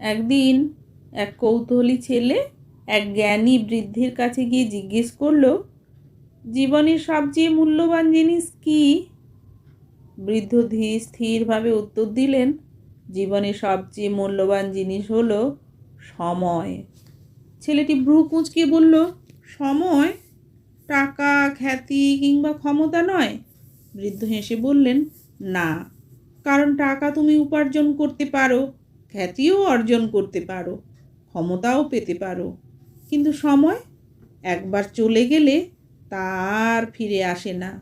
একদিন এক কৌতূহলী ছেলে এক জ্ঞানী বৃদ্ধির কাছে গিয়ে জিজ্ঞেস করল, জীবনের সবচেয়ে মূল্যবান জিনিস কি? বৃদ্ধ ধীর স্থিরভাবে উত্তর দিলেন, জীবনের সবচেয়ে মূল্যবান জিনিস হলো সময়। ছেলেটি ভ্রু কুঁচকে বলল, সময়? টাকা, খ্যাতি কিংবা ক্ষমতা নয়? বৃদ্ধ হেসে বললেন, না, কারণ টাকা তুমি উপার্জন করতে পারো খ্যাতিও অর্জন করতে পারো, ক্ষমতাও পেতে পারো। কিন্তু সময় একবার চলে গেলে তার ফিরে আসে না।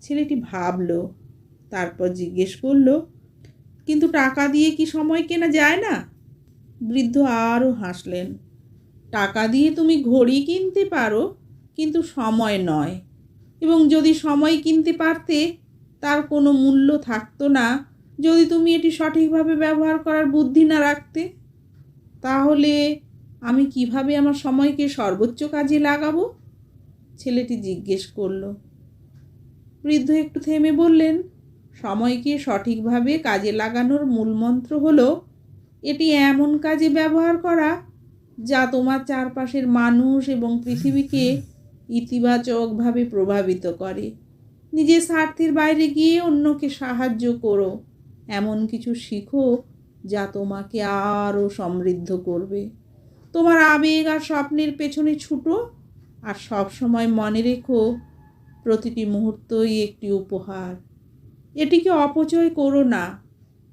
ছেলেটি ভাবলো, তারপর জিজ্ঞেস করল, কিন্তু টাকা দিয়ে কি সময় কেনা যায় না? বৃদ্ধ আরও হাসলেন, টাকা দিয়ে তুমি ঘড়ি কিনতে পারো, কিন্তু সময় নয়। এবং যদি সময় কিনতে পারতে, তার কোনো মূল্য থাকতো না যদি তুমি এটি সঠিকভাবে ব্যবহার করার বুদ্ধি না রাখতে, তাহলে আমি কীভাবে আমার সময়কে সর্বোচ্চ কাজে লাগাবো? ছেলেটি জিজ্ঞেস করল। বৃদ্ধ একটু থেমে বললেন, সময়কে সঠিকভাবে কাজে লাগানোর মূলমন্ত্র হলো, এটি এমন কাজে ব্যবহার করা যা তোমার চারপাশের মানুষ এবং পৃথিবীকে ইতিবাচকভাবে প্রভাবিত করে। নিজের স্বার্থের বাইরে গিয়ে অন্যকে সাহায্য করো। এমন কিছু শিখো যা তোমাকে আরও সমৃদ্ধ করবে। তোমার আবেগ আর স্বপ্নের পেছনে ছুটো আর সব সময় মনে রেখো প্রতিটি মুহূর্তই একটি উপহার। এটিকে অপচয় করো না।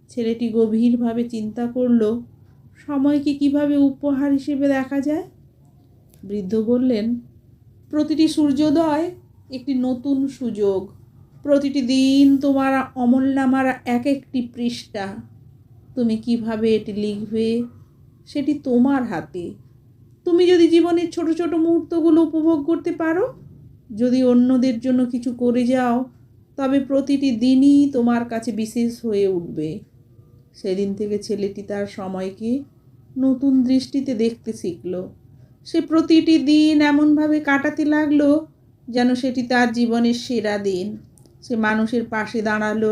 ছেলেটি গভীরভাবে চিন্তা করল, সময়কে কীভাবে উপহার হিসেবে দেখা যায়? বৃদ্ধ বললেন, প্রতিটি সূর্যোদয় একটি নতুন সুযোগ। প্রতিটি দিন তোমার অমলনামার এক একটি পৃষ্ঠা। তুমি কীভাবে এটি লিখবে, সেটি তোমার হাতে। তুমি যদি জীবনের ছোট ছোট মুহূর্তগুলো উপভোগ করতে পারো, যদি অন্যদের জন্য কিছু করে যাও, তবে প্রতিটি দিনই তোমার কাছে বিশেষ হয়ে উঠবে। সেদিন থেকে ছেলেটি তার সময়কে নতুন দৃষ্টিতে দেখতে শিখল। সে প্রতিটি দিন এমনভাবে কাটাতে লাগল যেন সেটি তার জীবনের সেরা দিন। সে মানুষের পাশে দাঁড়াল,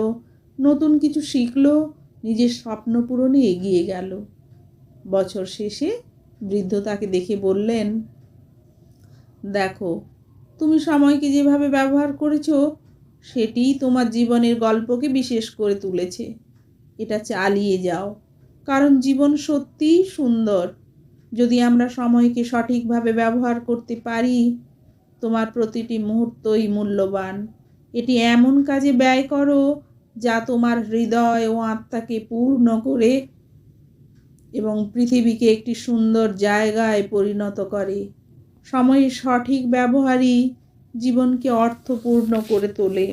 নতুন কিছু শিখলো, নিজের স্বপ্ন পূরণে এগিয়ে গেল। বছর শেষে বৃদ্ধ তাকে দেখে বললেন, দেখো, তুমি সময়কে যেভাবে ব্যবহার করেছ সেটিই তোমার জীবনের গল্পকে বিশেষ করে তুলেছে। এটা চালিয়ে যাও, কারণ জীবন সত্যিই সুন্দর। যদি আমরা সময়কে সঠিকভাবে ব্যবহার করতে পারি, তোমার প্রতিটি মুহূর্তই মূল্যবান। এটি এমন কাজে ব্যয় করো যা তোমার হৃদয় ও আত্মাকে পূর্ণ করে এবং পৃথিবীকে একটি সুন্দর জায়গায় পরিণত করে। সময়ের সঠিক ব্যবহারই জীবনকে অর্থপূর্ণ করে তোলে।